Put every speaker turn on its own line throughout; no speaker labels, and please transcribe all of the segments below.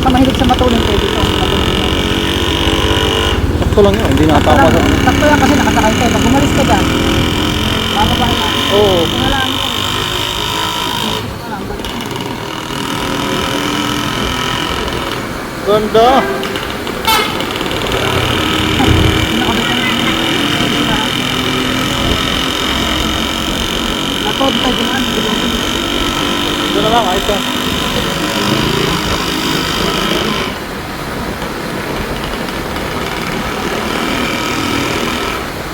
ka mahilig sa matulin, pwede ito.
Sakto lang yun, hindi
lang,
sa...
sakto yan kasi nakasakay ka. Pag umalis ka dyan, bababae na.
Oo.
Wala ano.
Ganda! Doon na lang, ayos ka.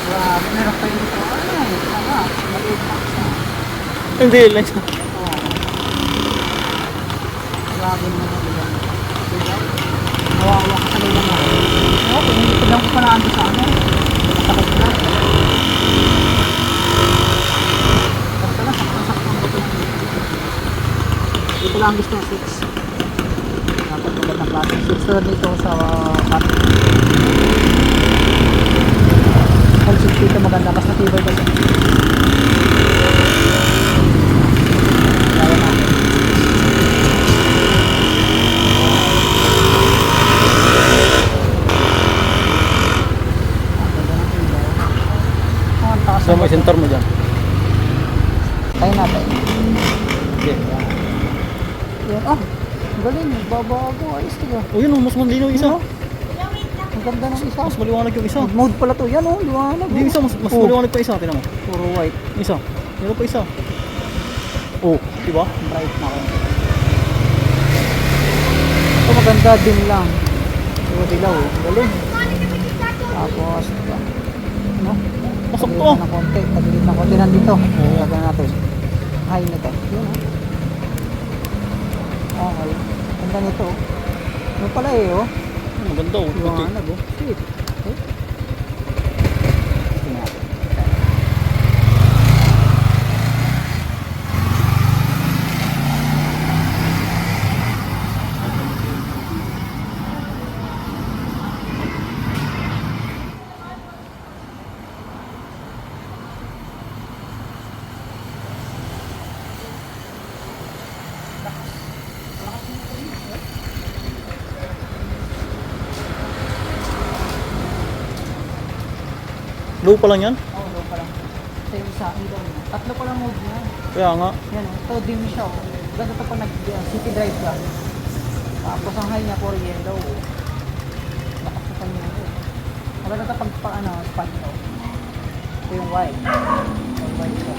Grabe, meron tayo dito. Eh, tama. Maliit na isa.
Hindi, lens mo.
Oo. Grabe naman dyan. Diba? Nawawa ka sa lang ando sa ano. Masakit na. Sakto lang, ng Dito lang ang business 6. Dapat maganda ng klase. 6 tulad dito sa dito maganda. Mas matibay kasi. Oh, ng
may center mo dyan.
Tayo natin.
Okay.
Yan. Oh, ang galing. Babago. Ayos tiga.
Oh, yun oh, mas yung isa.
Ang ganda ng isa.
Mas maliwanag yung isa.
Mode pala to. Yan oh, liwanag.
Hindi yung isa, mas, mas
Oh.
maliwanag pa isa. Tinan mo.
Puro white.
Isa. Meron pa isa. Oh, di ba?
Bright na ko. Ito maganda din lang. Ito dilaw. oh. Ang galing. Tapos, ano?
Pasok to.
na konti. Tagilid na konti nandito. Lagyan natin. High nito. Yun oh. Okay. Ganda nito. oh. Ano pala eh oh.
Oh, Maganda oh.
Liwanag oh. Shit. Okay. Tingnan natin.
Low pa lang yan?
Oo, oh, pa lang. Ito isa, ilaw niya. Tatlo pa lang mode niya.
Kaya nga.
Yan, oh. ito dim siya. Oh. Ganda ito pag nag-city drive ka. Tapos ang high niya for yellow. Lakas sa kanya ito. Maganda ito pag pa, ano, spot ito. Ito yung white. Yung white siya.